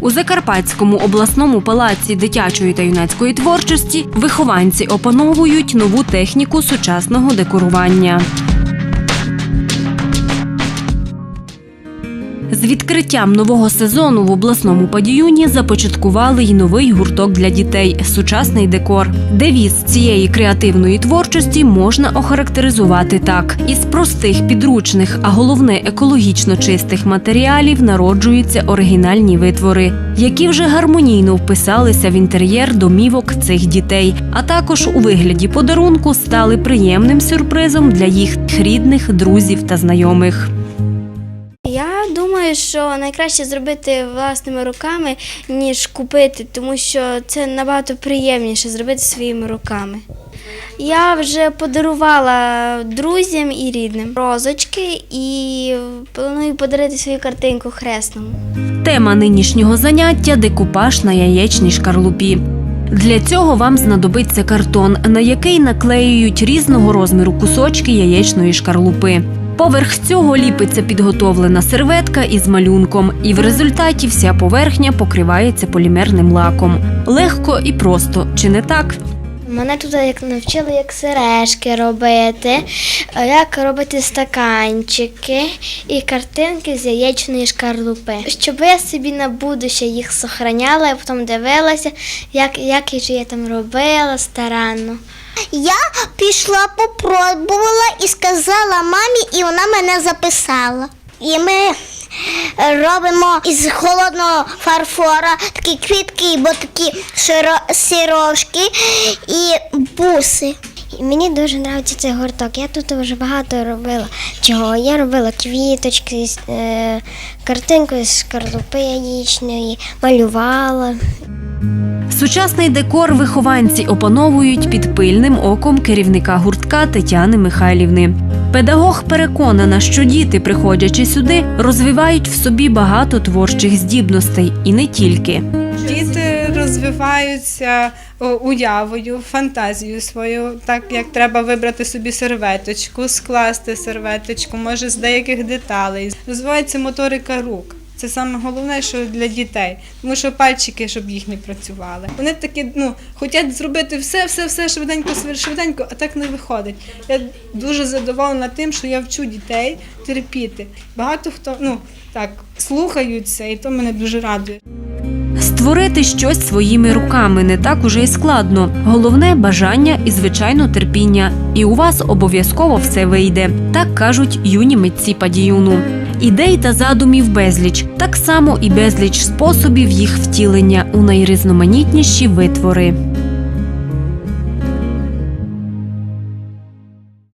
У Закарпатському обласному палаці дитячої та юнацької творчості вихованці опановують нову техніку сучасного декорування. З відкриттям нового сезону в обласному падіюні започаткували й новий гурток для дітей сучасний декор. Девіз цієї креативної творчості можна охарактеризувати так: із простих підручних, а головне екологічно чистих матеріалів народжуються оригінальні витвори, які вже гармонійно вписалися в інтер'єр домівок цих дітей, а також у вигляді подарунку стали приємним сюрпризом для їх рідних, друзів та знайомих. Думаю, що найкраще зробити власними руками, ніж купити, тому що це набагато приємніше зробити своїми руками. Я вже подарувала друзям і рідним розочки і планую подарити свою картинку хресному. Тема нинішнього заняття декупаж на яєчній шкарлупі. Для цього вам знадобиться картон, на який наклеюють різного розміру кусочки яєчної шкарлупи. Поверх цього ліпиться підготовлена серветка із малюнком, і в результаті вся поверхня покривається полімерним лаком. Легко і просто, чи не так? Мене тут як навчили, як сережки робити, як робити стаканчики і картинки з яєчної шкарлупи. Щоб я собі на будуще їх сохраняла, і потім дивилася, як, як же я там робила старанно. Я пішла, попробувала і сказала мамі, і вона мене записала. І ми робимо із холодного фарфора такі квітки, бо такі сірошки і буси. Мені дуже подобається цей гурток. Я тут вже багато робила чого. Я робила квіточки, е, картинку з шкарлупи яєчної, малювала. Сучасний декор вихованці опановують під пильним оком керівника гуртка Тетяни Михайлівни. Педагог переконана, що діти, приходячи сюди, розвивають в собі багато творчих здібностей і не тільки. Діти розвиваються уявою, фантазією свою, так як треба вибрати собі серветочку, скласти серветочку, може з деяких деталей. Розвивається моторика рук. Це саме головне, що для дітей, тому що пальчики, щоб їх не працювали. Вони такі, ну, хочуть зробити все, все, все швиденько, швиденько, а так не виходить. Я дуже задоволена тим, що я вчу дітей терпіти. Багато хто ну так слухаються, і то мене дуже радує. Створити щось своїми руками не так уже й складно. Головне бажання і звичайно терпіння. І у вас обов'язково все вийде. Так кажуть юні митці падіюну. Ідей та задумів безліч, так само і безліч способів їх втілення у найрізноманітніші витвори.